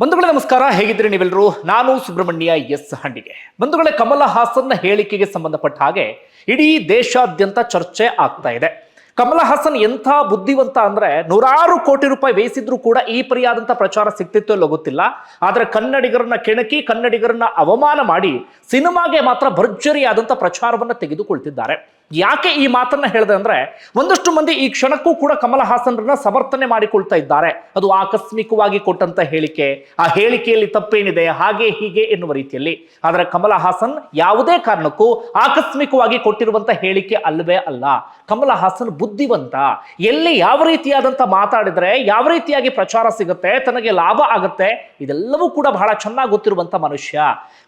ಬಂಧುಗಳೇ ನಮಸ್ಕಾರ, ಹೇಗಿದ್ದೀರಿ ನೀವೆಲ್ಲರೂ? ನಾನು ಸುಬ್ರಹ್ಮಣ್ಯ ಎಸ್ ಹಂಡಿಗೆ ಬಂಧುಗಳೇ, ಕಮಲ ಹಾಸನ್ನ ಹೇಳಿಕೆಗೆ ಸಂಬಂಧಪಟ್ಟ ಹಾಗೆ ಇಡೀ ದೇಶಾದ್ಯಂತ ಚರ್ಚೆ ಆಗ್ತಾ ಇದೆ. ಕಮಲ ಹಾಸನ್ ಎಂಥ ಬುದ್ಧಿವಂತ ಅಂದ್ರೆ ನೂರಾರು ಕೋಟಿ ರೂಪಾಯಿ ವ್ಯಯಿಸಿದ್ರೂ ಕೂಡ ಈ ಪರಿಯಾದಂಥ ಪ್ರಚಾರ ಸಿಗ್ತಿತ್ತು ಇಲ್ಲೋ ಗೊತ್ತಿಲ್ಲ. ಆದರೆ ಕನ್ನಡಿಗರನ್ನ ಕೆಣಕಿ, ಕನ್ನಡಿಗರನ್ನ ಅವಮಾನ ಮಾಡಿ ಸಿನಿಮಾಗೆ ಮಾತ್ರ ಭರ್ಜರಿಯಾದಂಥ ಪ್ರಚಾರವನ್ನ ತೆಗೆದುಕೊಳ್ತಿದ್ದಾರೆ. ಯಾಕೆ ಈ ಮಾತನ್ನ ಹೇಳಿದೆ ಅಂದ್ರೆ ಒಂದಷ್ಟು ಮಂದಿ ಈ ಕ್ಷಣಕ್ಕೂ ಕೂಡ ಕಮಲ ಹಾಸನ್ರನ್ನ ಸಮರ್ಥನೆ ಮಾಡಿಕೊಳ್ತಾ ಇದ್ದಾರೆ. ಅದು ಆಕಸ್ಮಿಕವಾಗಿ ಕೊಟ್ಟಂತ ಹೇಳಿಕೆ. ಆ ಹೇಳಿಕೆಯಲ್ಲಿ ತಪ್ಪೇನಿದೆ, ಹಾಗೆ ಹೀಗೆ ಎನ್ನುವ ರೀತಿಯಲ್ಲಿ. ಆದರೆ ಕಮಲ ಹಾಸನ್ ಯಾವುದೇ ಕಾರಣಕ್ಕೂ ಆಕಸ್ಮಿಕವಾಗಿ ಕೊಟ್ಟಿರುವಂತ ಹೇಳಿಕೆ ಅಲ್ಲವೇ ಅಲ್ಲ. ಕಮಲ ಹಾಸನ್ ಬುದ್ಧಿವಂತ. ಎಲ್ಲಿ ಯಾವ ರೀತಿಯಾದಂತ ಮಾತಾಡಿದ್ರೆ, ಯಾವ ರೀತಿಯಾಗಿ ಪ್ರಚಾರ ಸಿಗುತ್ತೆ, ತನಗೆ ಲಾಭ ಆಗುತ್ತೆ, ಇದೆಲ್ಲವೂ ಕೂಡ ಬಹಳ ಚೆನ್ನಾಗಿ ಗೊತ್ತಿರುವಂತ ಮನುಷ್ಯ.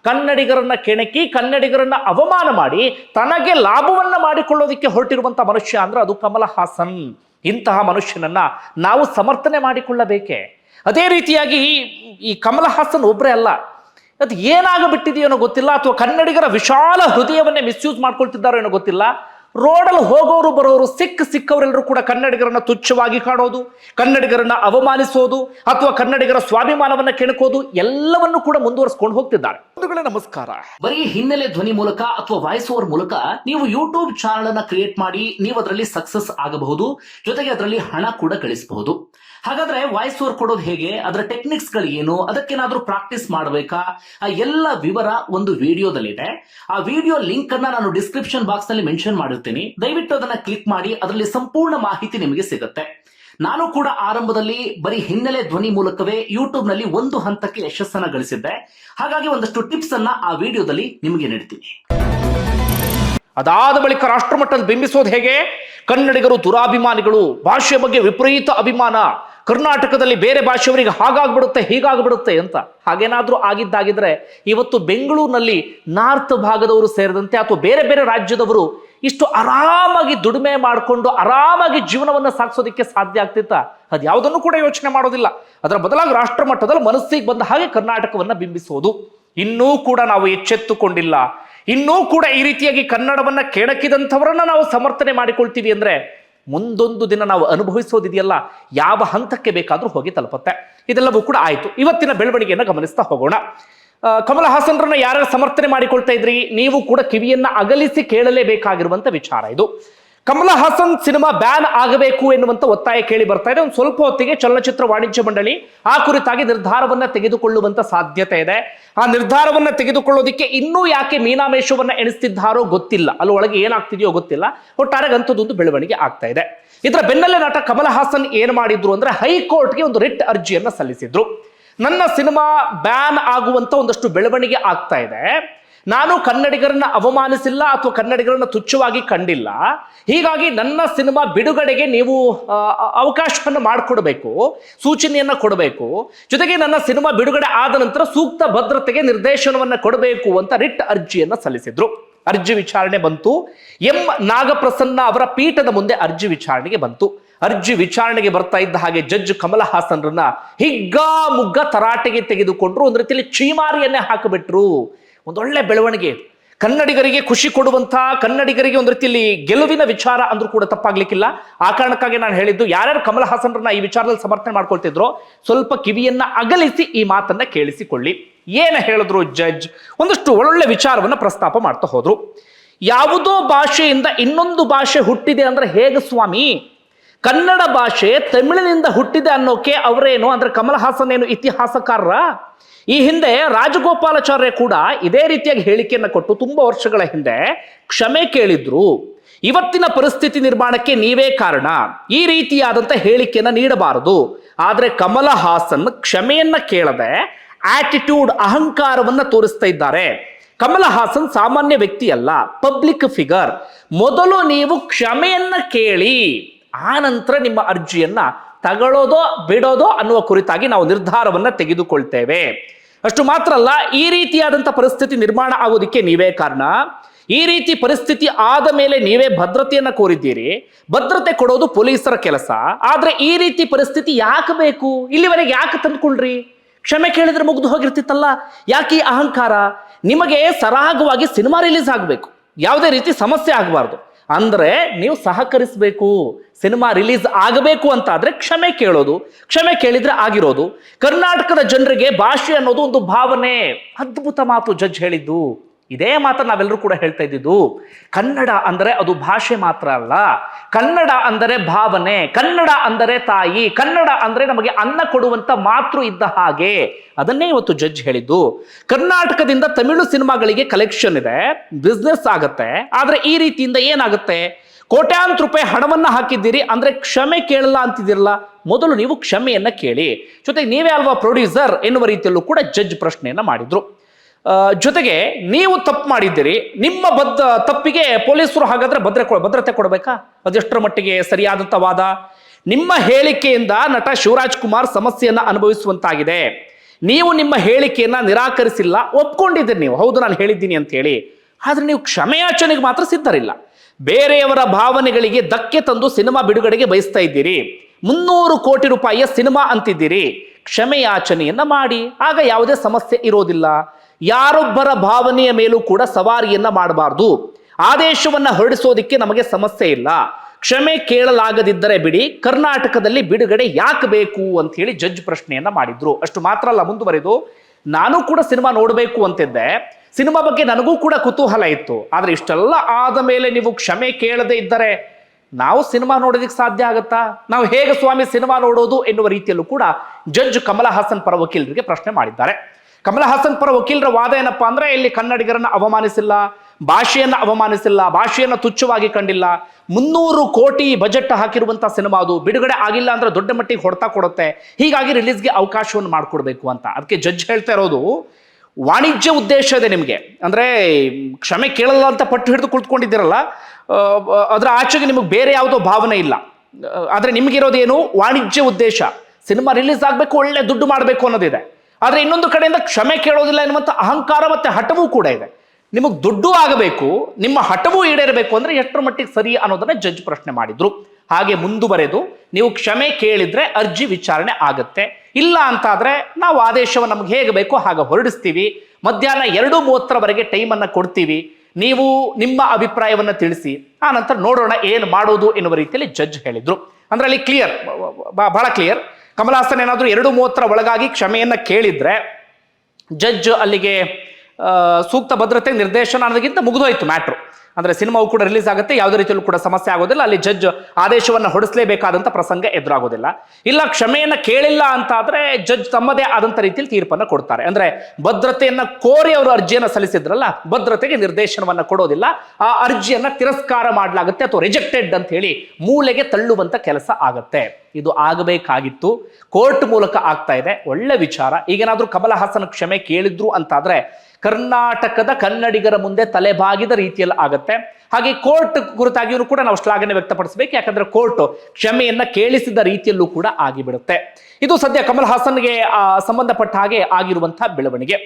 ಕನ್ನಡಿಗರನ್ನ ಕೆಣಕಿ, ಕನ್ನಡಿಗರನ್ನ ಅವಮಾನ ಮಾಡಿ, ತನಗೆ ಲಾಭವನ್ನ ಮಾಡಿಕೊಳ್ಳೋದಕ್ಕೆ ಹೊರಟಿರುವಂತ ಮನುಷ್ಯ ಅಂದ್ರೆ ಅದು ಕಮಲ ಹಾಸನ್. ಇಂತಹ ಮನುಷ್ಯನನ್ನ ನಾವು ಸಮರ್ಥನೆ ಮಾಡಿಕೊಳ್ಳಬೇಕೆ? ಅದೇ ರೀತಿಯಾಗಿ ಈ- ಕಮಲ ಹಾಸನ್ ಒಬ್ಬರೇ ಅಲ್ಲ. ಅದು ಏನಾಗಬಿಟ್ಟಿದೆಯೋ ಏನೋ ಗೊತ್ತಿಲ್ಲ, ಅಥವಾ ಕನ್ನಡಿಗರ ವಿಶಾಲ ಹೃದಯವನ್ನೇ ಮಿಸ್ಯೂಸ್ ಮಾಡ್ಕೊಳ್ತಿದ್ದಾರೋ ಏನೋ ಗೊತ್ತಿಲ್ಲ. ರೋಡಲ್ಲಿ ಹೋಗೋರು ಬರೋರು ಸಿಕ್ಕ ಸಿಕ್ಕವರೆಲ್ಲರೂ ಕೂಡ ಕನ್ನಡಿಗರನ್ನ ತುಚ್ಛವಾಗಿ ಕಾಣೋದು ಕನ್ನಡಿಗರನ್ನ ಅವಮಾನಿಸೋದು ಅಥವಾ ಕನ್ನಡಿಗರ ಸ್ವಾಭಿಮಾನವನ್ನ ಕೆಣಕೋದು ಎಲ್ಲವನ್ನು ಕೂಡ ಮುಂದುವರಿಸಿಕೊಂಡು ಹೋಗ್ತಿದ್ದಾರೆ. ಬಂಧುಗಳ ನಮಸ್ಕಾರ. ಬರೀ ಹಿನ್ನೆಲೆ ಧ್ವನಿ ಮೂಲಕ ಅಥವಾ ವಾಯ್ಸ್ ಓವರ್ ಮೂಲಕ ನೀವು ಯೂಟ್ಯೂಬ್ ಚಾನಲ್ ಅನ್ನ ಕ್ರಿಯೇಟ್ ಮಾಡಿ ನೀವು ಅದರಲ್ಲಿ ಸಕ್ಸಸ್ ಆಗಬಹುದು ಜೊತೆಗೆ ಅದರಲ್ಲಿ ಹಣ ಕೂಡ ಗಳಿಸಬಹುದು. ಹಾಗಾದ್ರೆ ವಾಯ್ಸ್ ಓವರ್ ಕೊಡೋದು ಹೇಗೆ? ಅದರ ಟೆಕ್ನಿಕ್ಸ್ಗಳು ಏನು? ಅದಕ್ಕೇನಾದ್ರೂ ಪ್ರಾಕ್ಟೀಸ್ ಮಾಡಬೇಕಾ? ಆ ಎಲ್ಲ ವಿವರ ಒಂದು ವಿಡಿಯೋದಲ್ಲಿದೆ. ಆ ವಿಡಿಯೋ ಲಿಂಕ್ ಅನ್ನ ನಾನು ಡಿಸ್ಕ್ರಿಪ್ಷನ್ ಬಾಕ್ಸ್ನಲ್ಲಿ ಮೆನ್ಷನ್ ಮಾಡಿರ್ತೀನಿ. ದಯವಿಟ್ಟು ಅದನ್ನ ಕ್ಲಿಕ್ ಮಾಡಿ, ಅದರಲ್ಲಿ ಸಂಪೂರ್ಣ ಮಾಹಿತಿ ನಿಮಗೆ ಸಿಗುತ್ತೆ. ನಾನು ಕೂಡ ಆರಂಭದಲ್ಲಿ ಬರೀ ಹಿನ್ನೆಲೆ ಧ್ವನಿ ಮೂಲಕವೇ ಯೂಟ್ಯೂಬ್ನಲ್ಲಿ ಒಂದು ಹಂತಕ್ಕೆ ಯಶಸ್ಸನ್ನ ಗಳಿಸಿದ್ದೆ. ಹಾಗಾಗಿ ಒಂದಷ್ಟು ಟಿಪ್ಸ್ ಅನ್ನ ಆ ವಿಡಿಯೋದಲ್ಲಿ ನಿಮಗೆ ನೀಡ್ತೀನಿ. ಅದಾದ ಬಳಿಕ ರಾಷ್ಟ್ರಮಟ್ಟದಲ್ಲಿ ಬಿಂಬಿಸೋದು ಹೇಗೆ? ಕನ್ನಡಿಗರು ದುರಾಭಿಮಾನಿಗಳು ಭಾಷೆ ಬಗ್ಗೆ ವಿಪರೀತ ಅಭಿಮಾನ. ಕರ್ನಾಟಕದಲ್ಲಿ ಬೇರೆ ಭಾಷೆಯವರಿಗೆ ಹಾಗಾಗ್ಬಿಡುತ್ತೆ, ಹೀಗಾಗ್ಬಿಡುತ್ತೆ ಅಂತ. ಹಾಗೇನಾದ್ರೂ ಆಗಿದ್ದಾಗಿದ್ರೆ ಇವತ್ತು ಬೆಂಗಳೂರಿನಲ್ಲಿ ನಾರ್ತ್ ಭಾಗದವರು ಸೇರಿದಂತೆ ಅಥವಾ ಬೇರೆ ಬೇರೆ ರಾಜ್ಯದವರು ಇಷ್ಟು ಆರಾಮಾಗಿ ದುಡಿಮೆ ಮಾಡಿಕೊಂಡು ಆರಾಮಾಗಿ ಜೀವನವನ್ನು ಸಾಗಿಸೋದಕ್ಕೆ ಸಾಧ್ಯ ಆಗ್ತಿತ್ತ? ಅದು ಯಾವುದನ್ನು ಕೂಡ ಯೋಚನೆ ಮಾಡೋದಿಲ್ಲ. ಅದರ ಬದಲಾಗಿ ರಾಷ್ಟ್ರ ಮಟ್ಟದಲ್ಲಿ ಮನಸ್ಸಿಗೆ ಬಂದ ಹಾಗೆ ಕರ್ನಾಟಕವನ್ನ ಬಿಂಬಿಸೋದು. ಇನ್ನೂ ಕೂಡ ನಾವು ಎಚ್ಚೆತ್ತುಕೊಂಡಿಲ್ಲ. ಇನ್ನೂ ಕೂಡ ಈ ರೀತಿಯಾಗಿ ಕನ್ನಡವನ್ನ ಕೆಣಕಿದಂಥವರನ್ನ ನಾವು ಸಮರ್ಥನೆ ಮಾಡಿಕೊಳ್ತೀವಿ ಅಂದ್ರೆ ಮುಂದೊಂದು ದಿನ ನಾವು ಅನುಭವಿಸೋದಿದೆಯಲ್ಲ, ಯಾವ ಹಂತಕ್ಕೆ ಬೇಕಾದರೂ ಹೋಗಿ ತಲುಪುತ್ತೆ. ಇದೆಲ್ಲವೂ ಕೂಡ ಆಯಿತು. ಇವತ್ತಿನ ಬೆಳವಣಿಗೆಯನ್ನು ಗಮನಿಸ್ತಾ ಹೋಗೋಣ. ಕಮಲ ಹಾಸನ್ರನ್ನ ಯಾರ್ಯಾರು ಸಮರ್ಥನೆ ಮಾಡಿಕೊಳ್ತಾ ಇದ್ರಿ, ನೀವು ಕೂಡ ಕಿವಿಯನ್ನ ಅಗಲಿಸಿ ಕೇಳಲೇಬೇಕಾಗಿರುವಂತ ವಿಚಾರ ಇದು. ಕಮಲ ಹಾಸನ್ ಸಿನಿಮಾ ಬ್ಯಾನ್ ಆಗಬೇಕು ಎನ್ನುವಂತ ಒತ್ತಾಯ ಕೇಳಿ ಬರ್ತಾ ಇದೆ. ಒಂದು ಸ್ವಲ್ಪ ಹೊತ್ತಿಗೆ ಚಲನಚಿತ್ರ ವಾಣಿಜ್ಯ ಮಂಡಳಿ ಆ ಕುರಿತಾಗಿ ನಿರ್ಧಾರವನ್ನ ತೆಗೆದುಕೊಳ್ಳುವಂತ ಸಾಧ್ಯತೆ ಇದೆ. ಆ ನಿರ್ಧಾರವನ್ನ ತೆಗೆದುಕೊಳ್ಳೋದಿಕ್ಕೆ ಇನ್ನೂ ಯಾಕೆ ಮೀನಾಮೇಷವನ್ನ ಎಣಿಸ್ತಿದ್ದಾರೋ ಗೊತ್ತಿಲ್ಲ. ಅಲ್ಲಿ ಒಳಗೆ ಏನಾಗ್ತಿದೆಯೋ ಗೊತ್ತಿಲ್ಲ. ಒಟ್ಟಾರೆ ಅಂಥದ್ದೊಂದು ಬೆಳವಣಿಗೆ ಆಗ್ತಾ ಇದೆ. ಇದರ ಬೆನ್ನಲ್ಲೇ ನಟ ಕಮಲ ಹಾಸನ್ ಏನ್ ಮಾಡಿದ್ರು ಅಂದ್ರೆ ಹೈಕೋರ್ಟ್ಗೆ ಒಂದು ರಿಟ್ ಅರ್ಜಿಯನ್ನ ಸಲ್ಲಿಸಿದ್ರು. ನನ್ನ ಸಿನಿಮಾ ಬ್ಯಾನ್ ಆಗುವಂತ ಒಂದಷ್ಟು ಬೆಳವಣಿಗೆ ಆಗ್ತಾ ಇದೆ. ನಾನು ಕನ್ನಡಿಗರನ್ನ ಅವಮಾನಿಸಿಲ್ಲ ಅಥವಾ ಕನ್ನಡಿಗರನ್ನ ತುಚ್ಛವಾಗಿ ಕಂಡಿಲ್ಲ. ಹೀಗಾಗಿ ನನ್ನ ಸಿನಿಮಾ ಬಿಡುಗಡೆಗೆ ನೀವು ಅವಕಾಶವನ್ನು ಮಾಡಿಕೊಡ್ಬೇಕು, ಸೂಚನೆಯನ್ನ ಕೊಡಬೇಕು. ಜೊತೆಗೆ ನನ್ನ ಸಿನಿಮಾ ಬಿಡುಗಡೆ ಆದ ನಂತರ ಸೂಕ್ತ ಭದ್ರತೆಗೆ ನಿರ್ದೇಶನವನ್ನ ಕೊಡಬೇಕು ಅಂತ ರಿಟ್ ಅರ್ಜಿಯನ್ನ ಸಲ್ಲಿಸಿದ್ರು. ಅರ್ಜಿ ವಿಚಾರಣೆ ಬಂತು. ಎಂ. ನಾಗಪ್ರಸನ್ನ ಅವರ ಪೀಠದ ಮುಂದೆ ಅರ್ಜಿ ವಿಚಾರಣೆಗೆ ಬಂತು. ಅರ್ಜಿ ವಿಚಾರಣೆಗೆ ಬರ್ತಾ ಇದ್ದ ಹಾಗೆ ಜಡ್ಜ್ ಕಮಲ ಹಾಸನ್ರನ್ನ ಹಿಗ್ಗಾ ಮುಗ್ಗ ತರಾಟೆಗೆ ತೆಗೆದುಕೊಂಡ್ರು. ಒಂದು ರೀತಿಯಲ್ಲಿ ಚೀಮಾರಿಯನ್ನೇ ಹಾಕಿಬಿಟ್ರು. ಒಂದೊಳ್ಳೆ ಬೆಳವಣಿಗೆ. ಕನ್ನಡಿಗರಿಗೆ ಖುಷಿ ಕೊಡುವಂತಹ ಕನ್ನಡಿಗರಿಗೆ ಒಂದು ರೀತಿಯಲ್ಲಿ ಗೆಲುವಿನ ವಿಚಾರ ಅಂದ್ರೂ ಕೂಡ ತಪ್ಪಾಗ್ಲಿಕ್ಕಿಲ್ಲ. ಆ ಕಾರಣಕ್ಕಾಗಿ ನಾನು ಹೇಳಿದ್ದು, ಯಾರ್ಯಾರು ಕಮಲ ಹಾಸನ್ರನ್ನ ಈ ವಿಚಾರದಲ್ಲಿ ಸಮರ್ಥನೆ ಮಾಡ್ಕೊಳ್ತಿದ್ರು, ಸ್ವಲ್ಪ ಕಿವಿಯನ್ನ ಅಗಲಿಸಿ ಈ ಮಾತನ್ನ ಕೇಳಿಸಿಕೊಳ್ಳಿ. ಏನ ಹೇಳಿದ್ರು ಜಡ್ಜ್? ಒಂದಷ್ಟು ಒಳ್ಳೆ ವಿಚಾರವನ್ನ ಪ್ರಸ್ತಾಪ ಮಾಡ್ತಾ ಹೋದ್ರು. ಯಾವುದೋ ಭಾಷೆಯಿಂದ ಇನ್ನೊಂದು ಭಾಷೆ ಹುಟ್ಟಿದೆ ಅಂದ್ರೆ ಹೇಗೆ ಸ್ವಾಮಿ? ಕನ್ನಡ ಭಾಷೆ ತಮಿಳಿನಿಂದ ಹುಟ್ಟಿದೆ ಅನ್ನೋಕೆ ಅವರೇನು ಅಂದ್ರೆ ಕಮಲ ಹಾಸನ್ ಏನು ಇತಿಹಾಸಕಾರರ? ಈ ಹಿಂದೆ ರಾಜಗೋಪಾಲಾಚಾರ್ಯ ಕೂಡ ಇದೇ ರೀತಿಯಾಗಿ ಹೇಳಿಕೆಯನ್ನು ಕೊಟ್ಟು ತುಂಬಾ ವರ್ಷಗಳ ಹಿಂದೆ ಕ್ಷಮೆ ಕೇಳಿದ್ರು. ಇವತ್ತಿನ ಪರಿಸ್ಥಿತಿ ನಿರ್ಮಾಣಕ್ಕೆ ನೀವೇ ಕಾರಣ. ಈ ರೀತಿಯಾದಂಥ ಹೇಳಿಕೆಯನ್ನು ನೀಡಬಾರದು. ಆದರೆ ಕಮಲ ಹಾಸನ್ ಕ್ಷಮೆಯನ್ನ ಕೇಳದೆ ಆಟಿಟ್ಯೂಡ್ ಅಹಂಕಾರವನ್ನ ತೋರಿಸ್ತಾ ಇದ್ದಾರೆ. ಕಮಲ ಹಾಸನ್ ಸಾಮಾನ್ಯ ವ್ಯಕ್ತಿ ಅಲ್ಲ ಪಬ್ಲಿಕ್ ಫಿಗರ್ ಮೊದಲು ನೀವು ಕ್ಷಮೆಯನ್ನ ಕೇಳಿ, ಆ ನಂತರ ನಿಮ್ಮ ಅರ್ಜಿಯನ್ನ ತಗೊಳ್ಳೋದೋ ಬಿಡೋದೋ ಅನ್ನುವ ಕುರಿತಾಗಿ ನಾವು ನಿರ್ಧಾರವನ್ನು ತೆಗೆದುಕೊಳ್ತೇವೆ. ಅಷ್ಟು ಮಾತ್ರ ಅಲ್ಲ, ಈ ರೀತಿಯಾದಂಥ ಪರಿಸ್ಥಿತಿ ನಿರ್ಮಾಣ ಆಗೋದಕ್ಕೆ ನೀವೇ ಕಾರಣ. ಈ ರೀತಿ ಪರಿಸ್ಥಿತಿ ಆದ ಮೇಲೆ ನೀವೇ ಭದ್ರತೆಯನ್ನ ಕೋರಿದ್ದೀರಿ. ಭದ್ರತೆ ಕೊಡೋದು ಪೊಲೀಸರ ಕೆಲಸ. ಆದರೆ ಈ ರೀತಿ ಪರಿಸ್ಥಿತಿ ಯಾಕೆ ಬೇಕು? ಇಲ್ಲಿವರೆಗೆ ಯಾಕೆ ತಂದ್ಕೊಳ್ರಿ ಕ್ಷಮೆ ಕೇಳಿದ್ರೆ ಮುಗಿದು ಹೋಗಿರ್ತಿತ್ತಲ್ಲ? ಯಾಕೆ ಈ ಅಹಂಕಾರ? ನಿಮಗೆ ಸರಾಗವಾಗಿ ಸಿನಿಮಾ ರಿಲೀಸ್ ಆಗಬೇಕು. ಯಾವುದೇ ರೀತಿ ಸಮಸ್ಯೆ ಆಗಬಾರ್ದು. ಅಂದ್ರೆ ನೀವು ಸಹಕರಿಸಬೇಕು, ಸಿನಿಮಾ ರಿಲೀಸ್ ಆಗಬೇಕು ಅಂತ ಆದರೆ ಕ್ಷಮೆ ಕೇಳೋದು, ಕ್ಷಮೆ ಕೇಳಿದರೆ ಆಗಿರೋದು. ಕರ್ನಾಟಕದ ಜನರಿಗೆ ಭಾಷೆ ಅನ್ನೋದು ಒಂದು ಭಾವನೆ. ಅದ್ಭುತ ಮಾತು ಜಡ್ಜ್ ಹೇಳಿದ್ದು. ಇದೇ ಮಾತ್ರ ನಾವೆಲ್ಲರೂ ಕೂಡ ಹೇಳ್ತಾ ಇದ್ದಿದ್ದು, ಕನ್ನಡ ಅಂದರೆ ಅದು ಭಾಷೆ ಮಾತ್ರ ಅಲ್ಲ. ಕನ್ನಡ ಅಂದರೆ ಭಾವನೆ, ಕನ್ನಡ ಅಂದರೆ ತಾಯಿ, ಕನ್ನಡ ಅಂದರೆ ನಮಗೆ ಅನ್ನ ಕೊಡುವಂಥ ಮಾತೃ ಇದ್ದ ಹಾಗೆ, ಅದನ್ನೇ ಇವತ್ತು ಜಡ್ಜ್ ಹೇಳಿದ್ದು. ಕರ್ನಾಟಕದಿಂದ ತಮಿಳು ಸಿನಿಮಾಗಳಿಗೆ ಕಲೆಕ್ಷನ್ ಇದೆ ಬಿಸ್ನೆಸ್ ಆಗುತ್ತೆ, ಆದರೆ ಈ ರೀತಿಯಿಂದ ಏನಾಗುತ್ತೆ? ಕೋಟ್ಯಾಂತರ ರೂಪಾಯಿ ಹಣವನ್ನು ಹಾಕಿದ್ದೀರಿ, ಅಂದರೆ ಕ್ಷಮೆ ಕೇಳಲ್ಲ ಅಂತಿದ್ದೀರಲ್ಲ? ಮೊದಲು ನೀವು ಕ್ಷಮೆಯನ್ನು ಕೇಳಿ. ಜೊತೆಗೆ ನೀವೇ ಅಲ್ವಾ ಪ್ರೊಡ್ಯೂಸರ್ ಎನ್ನುವ ರೀತಿಯಲ್ಲೂ ಕೂಡ ಜಡ್ಜ್ ಪ್ರಶ್ನೆಯನ್ನು ಮಾಡಿದ್ರು. ಜೊತೆಗೆ ನೀವು ತಪ್ಪು ಮಾಡಿದ್ದೀರಿ. ನಿಮ್ಮ ಬದ್ಧ ತಪ್ಪಿಗೆ ಪೊಲೀಸರು ಹಾಗಾದ್ರೆ ಭದ್ರ ಭದ್ರತೆ ಕೊಡಬೇಕಾ? ಅದೆಷ್ಟರ ಮಟ್ಟಿಗೆ ಸರಿಯಾದಂಥ ವಾದ ನಿಮ್ಮ ಹೇಳಿಕೆಯಿಂದ ನಟ ಶಿವರಾಜ್ ಕುಮಾರ್ ಸಮಸ್ಯೆಯನ್ನು ಅನುಭವಿಸುವಂತಾಗಿದೆ. ನೀವು ನಿಮ್ಮ ಹೇಳಿಕೆಯನ್ನು ನಿರಾಕರಿಸಿಲ್ಲ, ಒಪ್ಕೊಂಡಿದ್ದೀರಿ ನೀವು. ಹೌದು, ನಾನು ಹೇಳಿದ್ದೀನಿ ಅಂತ ಹೇಳಿ. ಆದರೆ ನೀವು ಕ್ಷಮೆಯಾಚನೆಗೆ ಮಾತ್ರ ಸಿದ್ಧರಿಲ್ಲ. ಬೇರೆಯವರ ಭಾವನೆಗಳಿಗೆ ಧಕ್ಕೆ ತಂದು ಸಿನಿಮಾ ಬಿಡುಗಡೆಗೆ ಬಯಸ್ತಾ ಇದ್ದೀರಿ. ಮುನ್ನೂರು ಕೋಟಿ ರೂಪಾಯಿಯ ಸಿನಿಮಾ ಅಂತಿದ್ದೀರಿ. ಕ್ಷಮೆಯಾಚನೆಯನ್ನ ಮಾಡಿ. ಆಗ ಯಾವುದೇ ಸಮಸ್ಯೆ ಇರೋದಿಲ್ಲ. ಯಾರೊಬ್ಬರ ಭಾವನೆಯ ಮೇಲೂ ಕೂಡ ಸವಾರಿಯನ್ನ ಮಾಡಬಾರ್ದು. ಆದೇಶವನ್ನ ಹೊರಡಿಸೋದಿಕ್ಕೆ ನಮಗೆ ಸಮಸ್ಯೆ ಇಲ್ಲ. ಕ್ಷಮೆ ಕೇಳಲಾಗದಿದ್ದರೆ ಬಿಡಿ, ಕರ್ನಾಟಕದಲ್ಲಿ ಬಿಡುಗಡೆ ಯಾಕೆ ಬೇಕು ಅಂತ ಹೇಳಿ ಜಡ್ಜ್ ಪ್ರಶ್ನೆಯನ್ನ ಮಾಡಿದ್ರು. ಅಷ್ಟು ಮಾತ್ರ ಅಲ್ಲ ಮುಂದುವರೆದು, ನಾನು ಕೂಡ ಸಿನಿಮಾ ನೋಡಬೇಕು ಅಂತಿದ್ದೆ. ಸಿನಿಮಾ ಬಗ್ಗೆ ನನಗೂ ಕೂಡ ಕುತೂಹಲ ಇತ್ತು. ಆದರೆ ಇಷ್ಟೆಲ್ಲ ಆದ ಮೇಲೆ ನೀವು ಕ್ಷಮೆ ಕೇಳದೆ ಇದ್ದರೆ ನಾವು ಸಿನಿಮಾ ನೋಡೋದಕ್ಕೆ ಸಾಧ್ಯ ಆಗತ್ತಾ? ನಾವು ಹೇಗೆ ಸ್ವಾಮಿ ಸಿನಿಮಾ ನೋಡೋದು ಎನ್ನುವ ರೀತಿಯಲ್ಲೂ ಕೂಡ ಜಡ್ಜ್ ಕಮಲ ಹಾಸನ್ ಪರ ವಕೀಲರಿಗೆ ಪ್ರಶ್ನೆ ಮಾಡಿದ್ದಾರೆ. ಕಮಲ ಹಾಸನ್ ಪರ ವಕೀಲರ ವಾದ ಏನಪ್ಪಾ ಅಂದ್ರೆ ಇಲ್ಲಿ ಕನ್ನಡಿಗರನ್ನ ಅವಮಾನಿಸಿಲ್ಲ, ಭಾಷೆಯನ್ನ ಅವಮಾನಿಸಿಲ್ಲ, ಭಾಷೆಯನ್ನ ತುಚ್ಛವಾಗಿ ಕಂಡಿಲ್ಲ. ಮುನ್ನೂರು ಕೋಟಿ ಬಜೆಟ್ ಹಾಕಿರುವಂತ ಸಿನಿಮಾ ಅದು. ಬಿಡುಗಡೆ ಆಗಿಲ್ಲ ಅಂದ್ರೆ ದೊಡ್ಡ ಮಟ್ಟಿಗೆ ಹೊಡೆತ ಕೊಡುತ್ತೆ. ಹೀಗಾಗಿ ರಿಲೀಸ್ಗೆ ಅವಕಾಶವನ್ನು ಮಾಡಿಕೊಡ್ಬೇಕು ಅಂತ. ಅದಕ್ಕೆ ಜಡ್ಜ್ ಹೇಳ್ತಾ ಇರೋದು, ವಾಣಿಜ್ಯ ಉದ್ದೇಶ ಇದೆ ನಿಮಗೆ. ಅಂದ್ರೆ ಕ್ಷಮೆ ಕೇಳಲ್ಲ ಅಂತ ಪಟ್ಟು ಹಿಡಿದು ಕುಳಿತುಕೊಂಡಿದ್ದೀರಲ್ಲ ಅದರ ಆಚೆಗೆ ನಿಮಗೆ ಬೇರೆ ಯಾವುದೋ ಭಾವನೆ ಇಲ್ಲ. ಆದ್ರೆ ನಿಮಗಿರೋದೇನು? ವಾಣಿಜ್ಯ ಉದ್ದೇಶ. ಸಿನಿಮಾ ರಿಲೀಸ್ ಆಗಬೇಕು, ಒಳ್ಳೆ ದುಡ್ಡು ಮಾಡಬೇಕು ಅನ್ನೋದಿದೆ. ಆದ್ರೆ ಇನ್ನೊಂದು ಕಡೆಯಿಂದ ಕ್ಷಮೆ ಕೇಳೋದಿಲ್ಲ ಎನ್ನುವಂಥ ಅಹಂಕಾರ ಮತ್ತು ಹಠವೂ ಕೂಡ ಇದೆ. ನಿಮಗೆ ದುಡ್ಡು ಆಗಬೇಕು, ನಿಮ್ಮ ಹಠವೂ ಈಡೇರಬೇಕು ಅಂದರೆ ಎಷ್ಟರ ಮಟ್ಟಿಗೆ ಸರಿ ಅನ್ನೋದನ್ನು ಜಡ್ಜ್ ಪ್ರಶ್ನೆ ಮಾಡಿದರು. ಹಾಗೆ ಮುಂದುವರೆದು ನೀವು ಕ್ಷಮೆ ಕೇಳಿದರೆ ಅರ್ಜಿ ವಿಚಾರಣೆ ಆಗುತ್ತೆ. ಇಲ್ಲ ಅಂತಾದರೆ ನಾವು ಆದೇಶವನ್ನು ನಮ್ಗೆ ಹೇಗೆ ಬೇಕೋ ಹಾಗೆ ಹೊರಡಿಸ್ತೀವಿ. ಮಧ್ಯಾಹ್ನ ಎರಡು ಮೂವತ್ತರವರೆಗೆ ಟೈಮನ್ನು ಕೊಡ್ತೀವಿ. ನೀವು ನಿಮ್ಮ ಅಭಿಪ್ರಾಯವನ್ನು ತಿಳಿಸಿ, ಆ ನಂತರ ನೋಡೋಣ ಏನು ಮಾಡೋದು ಎನ್ನುವ ರೀತಿಯಲ್ಲಿ ಜಡ್ಜ್ ಹೇಳಿದರು. ಅಂದರೆ ಅಲ್ಲಿ ಕ್ಲಿಯರ್ ಬಹಳ ಕ್ಲಿಯರ್ ಕಮಲ್ ಹಾಸನ್ ಏನಾದರೂ ಎರಡು ಮೂವತ್ತರ ಒಳಗಾಗಿ ಕ್ಷಮೆಯನ್ನು ಕೇಳಿದ್ರೆ ಜಡ್ಜ್ ಅಲ್ಲಿಗೆ ಸೂಕ್ತ ಭದ್ರತೆ ನಿರ್ದೇಶನ ಅನ್ನೋದಕ್ಕಿಂತ ಮುಗಿದೋಯ್ತು ಮ್ಯಾಟ್ರು. ಅಂದ್ರೆ ಸಿನಿಮಾವು ಕೂಡ ರಿಲೀಸ್ ಆಗುತ್ತೆ. ಯಾವುದೇ ರೀತಿಯಲ್ಲೂ ಕೂಡ ಸಮಸ್ಯೆ ಆಗೋದಿಲ್ಲ. ಅಲ್ಲಿ ಜಡ್ಜ್ ಆದೇಶವನ್ನು ಹೊಡಿಸಲೇಬೇಕಾದಂತ ಪ್ರಸಂಗ ಎದುರಾಗೋದಿಲ್ಲ. ಇಲ್ಲ, ಕ್ಷಮೆಯನ್ನ ಕೇಳಿಲ್ಲ ಅಂತ ಆದ್ರೆ ಜಡ್ಜ್ ತಮ್ಮದೇ ಆದಂತ ರೀತಿಯಲ್ಲಿ ತೀರ್ಪನ್ನು ಕೊಡ್ತಾರೆ. ಅಂದ್ರೆ ಭದ್ರತೆಯನ್ನ ಕೋರಿ ಅವರು ಅರ್ಜಿಯನ್ನು ಸಲ್ಲಿಸಿದ್ರಲ್ಲ, ಭದ್ರತೆಗೆ ನಿರ್ದೇಶನವನ್ನ ಕೊಡೋದಿಲ್ಲ. ಆ ಅರ್ಜಿಯನ್ನ ತಿರಸ್ಕಾರ ಮಾಡಲಾಗುತ್ತೆ ಅಥವಾ ರಿಜೆಕ್ಟೆಡ್ ಅಂತ ಹೇಳಿ ಮೂಲೆಗೆ ತಳ್ಳುವಂತ ಕೆಲಸ ಆಗುತ್ತೆ. ಇದು ಆಗಬೇಕಾಗಿತ್ತು. ಕೋರ್ಟ್ ಮೂಲಕ ಆಗ್ತಾ ಇದೆ. ಒಳ್ಳೆ ವಿಚಾರ. ಈಗೇನಾದ್ರೂ ಕಮಲ ಹಾಸನ್ ಕ್ಷಮೆ ಕೇಳಿದ್ರು ಅಂತಾದ್ರೆ ಕರ್ನಾಟಕದ ಕನ್ನಡಿಗರ ಮುಂದೆ ತಲೆಬಾಗಿದ ರೀತಿಯಲ್ಲಿ ಆಗತ್ತೆ. ಹಾಗೆ ಕೋರ್ಟ್ ಕುರಿತಾಗಿಯೂ ಕೂಡ ನಾವು ಶ್ಲಾಘನೆ ವ್ಯಕ್ತಪಡಿಸಬೇಕು. ಯಾಕಂದ್ರೆ ಕೋರ್ಟ್ ಕ್ಷಮೆಯನ್ನ ಕೇಳಿಸಿದ ರೀತಿಯಲ್ಲೂ ಕೂಡ ಆಗಿಬಿಡುತ್ತೆ. ಇದು ಸದ್ಯ ಕಮಲ್ ಹಾಸನ್ಗೆ ಸಂಬಂಧಪಟ್ಟ ಹಾಗೆ ಆಗಿರುವಂತಹ ಬೆಳವಣಿಗೆ.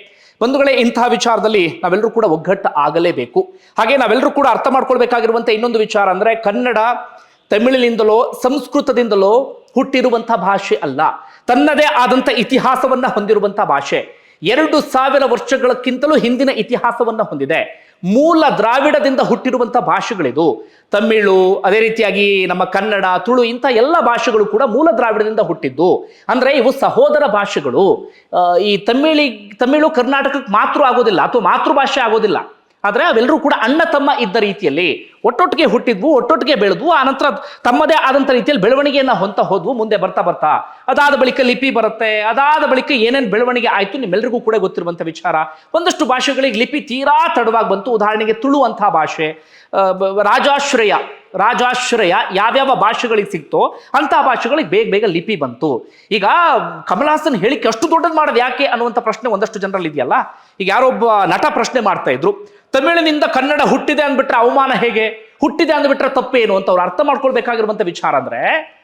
ಬಂಧುಗಳೇ, ಇಂತಹ ವಿಚಾರದಲ್ಲಿ ನಾವೆಲ್ಲರೂ ಕೂಡ ಒಗ್ಗಟ್ಟು ಆಗಲೇಬೇಕು. ಹಾಗೆ ನಾವೆಲ್ಲರೂ ಕೂಡ ಅರ್ಥ ಮಾಡ್ಕೊಳ್ಬೇಕಾಗಿರುವಂಥ ಇನ್ನೊಂದು ವಿಚಾರ ಅಂದ್ರೆ ಕನ್ನಡ ತಮಿಳಿನಿಂದಲೋ, ಸಂಸ್ಕೃತದಿಂದಲೋ ಹುಟ್ಟಿರುವಂಥ ಭಾಷೆ ಅಲ್ಲ. ತನ್ನದೇ ಆದಂಥ ಇತಿಹಾಸವನ್ನ ಹೊಂದಿರುವಂಥ ಭಾಷೆ. ಎರಡು ಸಾವಿರ ವರ್ಷಗಳಕ್ಕಿಂತಲೂ ಹಿಂದಿನ ಇತಿಹಾಸವನ್ನ ಹೊಂದಿದೆ. ಮೂಲ ದ್ರಾವಿಡದಿಂದ ಹುಟ್ಟಿರುವಂಥ ಭಾಷೆಗಳಿದು. ತಮಿಳು, ಅದೇ ರೀತಿಯಾಗಿ ನಮ್ಮ ಕನ್ನಡ, ತುಳು ಇಂಥ ಎಲ್ಲ ಭಾಷೆಗಳು ಕೂಡ ಮೂಲ ದ್ರಾವಿಡದಿಂದ ಹುಟ್ಟಿದ್ದು. ಅಂದ್ರೆ ಇವು ಸಹೋದರ ಭಾಷೆಗಳು. ಈ ತಮಿಳಿ, ತಮಿಳು ಕರ್ನಾಟಕಕ್ಕೆ ಮಾತೃ ಆಗೋದಿಲ್ಲ, ಅಥವಾ ಮಾತೃಭಾಷೆ ಆಗೋದಿಲ್ಲ. ಆದರೆ ಅವೆಲ್ಲರೂ ಕೂಡ ಅಣ್ಣ ತಮ್ಮ ಇದ್ದ ರೀತಿಯಲ್ಲಿ ಒಟ್ಟೊಟ್ಟಿಗೆ ಹುಟ್ಟಿದ್ವು, ಒಟ್ಟೊಟ್ಟಿಗೆ ಬೆಳೆದ್ವು ಆನಂತರ ತಮ್ಮದೇ ಆದಂಥ ರೀತಿಯಲ್ಲಿ ಬೆಳವಣಿಗೆಯನ್ನು ಹೊಂತ ಹೋದ್ವು, ಮುಂದೆ ಬರ್ತಾ ಬರ್ತಾ. ಅದಾದ ಬಳಿಕ ಲಿಪಿ ಬರುತ್ತೆ, ಅದಾದ ಬಳಿಕ ಏನೇನು ಬೆಳವಣಿಗೆ ಆಯಿತು ನಿಮ್ಮೆಲ್ಲರಿಗೂ ಕೂಡ ಗೊತ್ತಿರುವಂಥ ವಿಚಾರ. ಒಂದಷ್ಟು ಭಾಷೆಗಳಿಗೆ ಲಿಪಿ ತೀರಾ ತಡವಾಗಿ ಬಂತು. ಉದಾಹರಣೆಗೆ ತುಳು ಅಂತ ಭಾಷೆ ರಾಜಾಶ್ರಯ ರಾಜಾಶ್ರಯ ಯಾವ್ಯಾವ ಭಾಷೆಗಳಿಗೆ ಸಿಕ್ತೋ ಅಂತಹ ಭಾಷೆಗಳಿಗೆ ಬೇಗ ಬೇಗ ಲಿಪಿ ಬಂತು. ಈಗ ಕಮಲಹಾಸನ್ ಹೇಳಿಕೆ ಅಷ್ಟು ದೊಡ್ಡದು ಮಾಡೋದು ಯಾಕೆ ಅನ್ನುವಂಥ ಪ್ರಶ್ನೆ ಒಂದಷ್ಟು ಜನರಲ್ಲಿ ಇದೆಯಲ್ಲ? ಈಗ ಯಾರೊಬ್ಬ ನಟ ಪ್ರಶ್ನೆ ಮಾಡ್ತಾ ಇದ್ರು. ತಮಿಳಿನಿಂದ ಕನ್ನಡ ಹುಟ್ಟಿದೆ ಅಂದ್ಬಿಟ್ರೆ ಅವಮಾನ ಹೇಗೆ? ಹುಟ್ಟಿದೆ ಅಂದ್ಬಿಟ್ರೆ ತಪ್ಪೇನು ಅಂತ ಅವ್ರು ಅರ್ಥ ಮಾಡ್ಕೊಳ್ಬೇಕಾಗಿರುವಂತ ವಿಚಾರ ಅಂದ್ರೆ,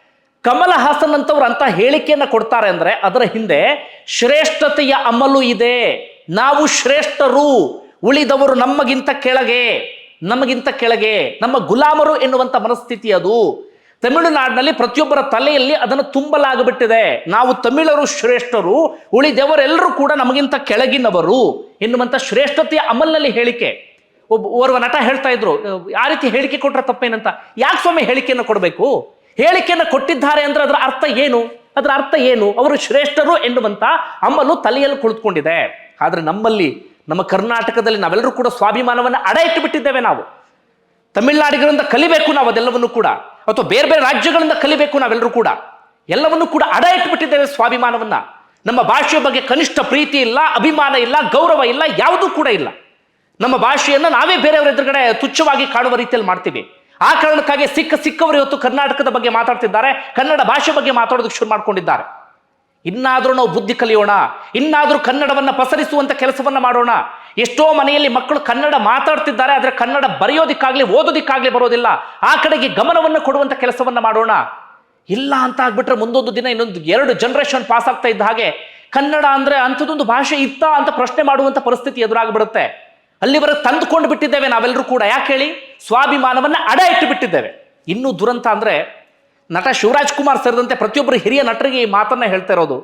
ಕಮಲ ಹಾಸನ್ ಅಂತವ್ರು ಅಂತ ಹೇಳಿಕೆಯನ್ನ ಕೊಡ್ತಾರೆ ಅಂದ್ರೆ, ಅದರ ಹಿಂದೆ ಶ್ರೇಷ್ಠತೆಯ ಅಮಲು ಇದೆ. ನಾವು ಶ್ರೇಷ್ಠರು, ಉಳಿದವರು ನಮಗಿಂತ ಕೆಳಗೆ ನಮಗಿಂತ ಕೆಳಗೆ, ನಮ್ಮ ಗುಲಾಮರು ಎನ್ನುವಂತ ಮನಸ್ಥಿತಿ ಅದು. ತಮಿಳುನಾಡಿನಲ್ಲಿ ಪ್ರತಿಯೊಬ್ಬರ ತಲೆಯಲ್ಲಿ ಅದನ್ನು ತುಂಬಲಾಗಿಬಿಟ್ಟಿದೆ. ನಾವು ತಮಿಳರು ಶ್ರೇಷ್ಠರು, ಉಳಿದವರೆಲ್ಲರೂ ಕೂಡ ನಮಗಿಂತ ಕೆಳಗಿನವರು ಎನ್ನುವಂತ ಶ್ರೇಷ್ಠತೆಯ ಅಮಲ್ನಲ್ಲಿ ಹೇಳಿಕೆ. ಒಬ್ಬ ಓರ್ವ ನಟ ಹೇಳ್ತಾ ಇದ್ರು ಆ ರೀತಿ ಹೇಳಿಕೆ ಕೊಟ್ರೆ ತಪ್ಪೇನಂತ? ಯಾಕೆ ಸ್ವಾಮಿ ಹೇಳಿಕೆಯನ್ನು ಕೊಡಬೇಕು? ಹೇಳಿಕೆಯನ್ನು ಕೊಟ್ಟಿದ್ದಾರೆ ಅಂದ್ರೆ ಅದರ ಅರ್ಥ ಏನು? ಅದರ ಅರ್ಥ ಏನು? ಅವರು ಶ್ರೇಷ್ಠರು ಎನ್ನುವಂತ ಅಮ್ಮಲು ತಲೆಯಲ್ಲಿ ಕುಳಿತುಕೊಂಡಿದೆ. ಆದರೆ ನಮ್ಮಲ್ಲಿ, ನಮ್ಮ ಕರ್ನಾಟಕದಲ್ಲಿ ನಾವೆಲ್ಲರೂ ಕೂಡ ಸ್ವಾಭಿಮಾನವನ್ನು ಅಡ ಇಟ್ಟು ಬಿಟ್ಟಿದ್ದೇವೆ ನಾವು. ತಮಿಳುನಾಡಿಗರಿಂದ ಕಲಿಬೇಕು ನಾವು ಅದೆಲ್ಲವನ್ನು ಕೂಡ. ಅಥವಾ ಬೇರೆ ಬೇರೆ ರಾಜ್ಯಗಳಿಂದ ಕಲಿಬೇಕು ನಾವೆಲ್ಲರೂ ಕೂಡ. ಎಲ್ಲವನ್ನು ಕೂಡ ಅಡ ಇಟ್ಬಿಟ್ಟಿದ್ದೇವೆ ಸ್ವಾಭಿಮಾನವನ್ನ. ನಮ್ಮ ಭಾಷೆಯ ಬಗ್ಗೆ ಕನಿಷ್ಠ ಪ್ರೀತಿ ಇಲ್ಲ, ಅಭಿಮಾನ ಇಲ್ಲ, ಗೌರವ ಇಲ್ಲ, ಯಾವುದೂ ಕೂಡ ಇಲ್ಲ. ನಮ್ಮ ಭಾಷೆಯನ್ನು ನಾವೇ ಬೇರೆಯವರ ಎದುರುಗಡೆ ತುಚ್ಛವಾಗಿ ಕಾಣುವ ರೀತಿಯಲ್ಲಿ ಮಾಡ್ತೀವಿ. ಆ ಕಾರಣಕ್ಕಾಗಿ ಸಿಕ್ಕ ಸಿಕ್ಕವರು ಇವತ್ತು ಕರ್ನಾಟಕದ ಬಗ್ಗೆ ಮಾತಾಡ್ತಿದ್ದಾರೆ, ಕನ್ನಡ ಭಾಷೆ ಬಗ್ಗೆ ಮಾತಾಡೋದಕ್ಕೆ ಶುರು ಮಾಡ್ಕೊಂಡಿದ್ದಾರೆ. ಇನ್ನಾದರೂ ನಾವು ಬುದ್ಧಿ ಕಲಿಯೋಣ, ಇನ್ನಾದರೂ ಕನ್ನಡವನ್ನು ಪಸರಿಸುವಂಥ ಕೆಲಸವನ್ನು ಮಾಡೋಣ. ಎಷ್ಟೋ ಮನೆಯಲ್ಲಿ ಮಕ್ಕಳು ಕನ್ನಡ ಮಾತಾಡ್ತಿದ್ದಾರೆ, ಆದರೆ ಕನ್ನಡ ಬರೆಯೋದಕ್ಕಾಗಲಿ, ಓದೋದಕ್ಕಾಗಲಿ ಬರೋದಿಲ್ಲ. ಆ ಕಡೆಗೆ ಗಮನವನ್ನು ಕೊಡುವಂಥ ಕೆಲಸವನ್ನು ಮಾಡೋಣ. ಇಲ್ಲ ಅಂತ ಆಗ್ಬಿಟ್ರೆ ಮುಂದೊಂದು ದಿನ ಇನ್ನೊಂದು ಎರಡು ಜನರೇಷನ್ ಪಾಸ್ ಆಗ್ತಾ ಇದ್ದ ಹಾಗೆ ಕನ್ನಡ ಅಂದರೆ ಅಂಥದ್ದೊಂದು ಭಾಷೆ ಇತ್ತಾ ಅಂತ ಪ್ರಶ್ನೆ ಮಾಡುವಂಥ ಪರಿಸ್ಥಿತಿ ಎದುರಾಗ್ಬಿಡುತ್ತೆ. ಅಲ್ಲಿವರೆಗೆ ತಂದುಕೊಂಡು ಬಿಟ್ಟಿದ್ದೇವೆ ನಾವೆಲ್ಲರೂ ಕೂಡ. ಯಾಕೆ ಹೇಳಿ? ಸ್ವಾಭಿಮಾನವನ್ನ ಅಡ ಇಟ್ಟು ಬಿಟ್ಟಿದ್ದೇವೆ. ಇನ್ನೂ ದುರಂತ ಅಂದರೆ ನಟ ಶಿವರಾಜ್ ಕುಮಾರ್ ಸೇರಿದಂತೆ ಪ್ರತಿಯೊಬ್ಬರು ಹಿರಿಯ ನಟರಿಗೆ ಈ ಮಾತನ್ನ ಹೇಳ್ತಾ ಇರೋದು.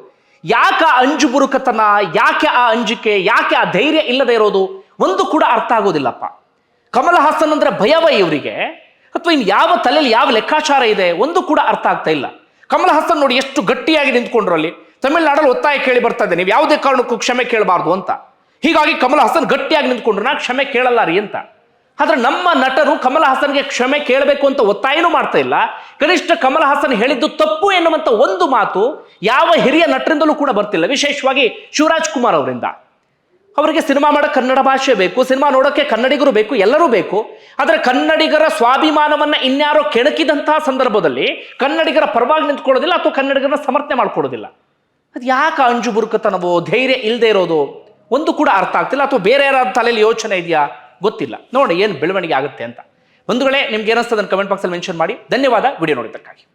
ಯಾಕೆ ಆ ಅಂಜು ಬುರುಕತನ, ಯಾಕೆ ಆ ಅಂಜಿಕೆ, ಯಾಕೆ ಆ ಧೈರ್ಯ ಇಲ್ಲದೆ ಇರೋದು ಒಂದು ಕೂಡ ಅರ್ಥ ಆಗೋದಿಲ್ಲಪ್ಪ. ಕಮಲ್ ಹಾಸನ್ ಅಂದ್ರೆ ಭಯವ ಇವರಿಗೆ. ಅಥವಾ ಇನ್ನು ಯಾವ ತಲೆಯಲ್ಲಿ ಯಾವ ಲೆಕ್ಕಾಚಾರ ಇದೆ ಒಂದು ಕೂಡ ಅರ್ಥ ಆಗ್ತಾ ಇಲ್ಲ. ಕಮಲ್ ಹಾಸನ್ ನೋಡಿ ಎಷ್ಟು ಗಟ್ಟಿಯಾಗಿ ನಿಂತ್ಕೊಂಡ್ರು ಅಲ್ಲಿ. ತಮಿಳುನಾಡಲ್ಲಿ ಒತ್ತಾಯ ಕೇಳಿ ಬರ್ತಾ ಇದೆ ನೀವು ಯಾವುದೇ ಕಾರಣಕ್ಕೂ ಕ್ಷಮೆ ಕೇಳಬಾರ್ದು ಅಂತ. ಹೀಗಾಗಿ ಕಮಲ್ ಹಾಸನ್ ಗಟ್ಟಿಯಾಗಿ ನಿಂತ್ಕೊಂಡ್ರು. ನಾ ಕ್ಷಮೆ ಕೇಳಲ್ಲ ರೀ ಅಂತ. ಆದ್ರೆ ನಮ್ಮ ನಟರು ಕಮಲ್ ಹಾಸನ್ಗೆ ಕ್ಷಮೆ ಕೇಳಬೇಕು ಅಂತ ಒತ್ತಾಯನೂ ಮಾಡ್ತಾ ಇಲ್ಲ. ಕನಿಷ್ಠ ಕಮಲ್ ಹಾಸನ್ ಹೇಳಿದ್ದು ತಪ್ಪು ಎನ್ನುವಂಥ ಒಂದು ಮಾತು ಯಾವ ಹಿರಿಯ ನಟರಿಂದಲೂ ಕೂಡ ಬರ್ತಿಲ್ಲ. ವಿಶೇಷವಾಗಿ ಶಿವರಾಜ್ ಕುಮಾರ್ ಅವರಿಂದ. ಅವರಿಗೆ ಸಿನಿಮಾ ಮಾಡೋ ಕನ್ನಡ ಭಾಷೆ ಬೇಕು, ಸಿನಿಮಾ ನೋಡೋಕ್ಕೆ ಕನ್ನಡಿಗರು ಬೇಕು, ಎಲ್ಲರೂ ಬೇಕು. ಆದರೆ ಕನ್ನಡಿಗರ ಸ್ವಾಭಿಮಾನವನ್ನ ಇನ್ಯಾರೋ ಕೆಣಕಿದಂತಹ ಸಂದರ್ಭದಲ್ಲಿ ಕನ್ನಡಿಗರ ಪರವಾಗಿ ನಿಂತ್ಕೊಳ್ಳೋದಿಲ್ಲ ಅಥವಾ ಕನ್ನಡಿಗರನ್ನ ಸಮರ್ಥನೆ ಮಾಡ್ಕೊಳ್ಳೋದಿಲ್ಲ. ಅದು ಯಾಕೆ ಅಂಜು ಬುರುಕತನವೋ ಧೈರ್ಯ ಇಲ್ಲದೆ ಇರೋದು? ಒಂದು ಕೂಡ ಅರ್ಥ ಆಗ್ತಿಲ್ಲ ಅಥವಾ ಬೇರೆ ಯಾರಾದ ತಲೆಯಲ್ಲಿ ಯೋಚನೆ ಇದೆಯಾ? ಗೊತ್ತಿಲ್ಲ. ನೋಡಿ, ಏನು ಬೆಳವಣಿಗೆ ಆಗುತ್ತೆ ಅಂತ. ಬಂಧುಗಳೇ, ನಿಮ್ಗೆ ಏನಿಸ್ತದೆ ಕಮೆಂಟ್ ಬಾಕ್ಸಲ್ಲಿ ಮೆನ್ಷನ್ ಮಾಡಿ. ಧನ್ಯವಾದ. ವಿಡಿಯೋ ನೋಡಿದ್ದಕ್ಕಾಗಿ.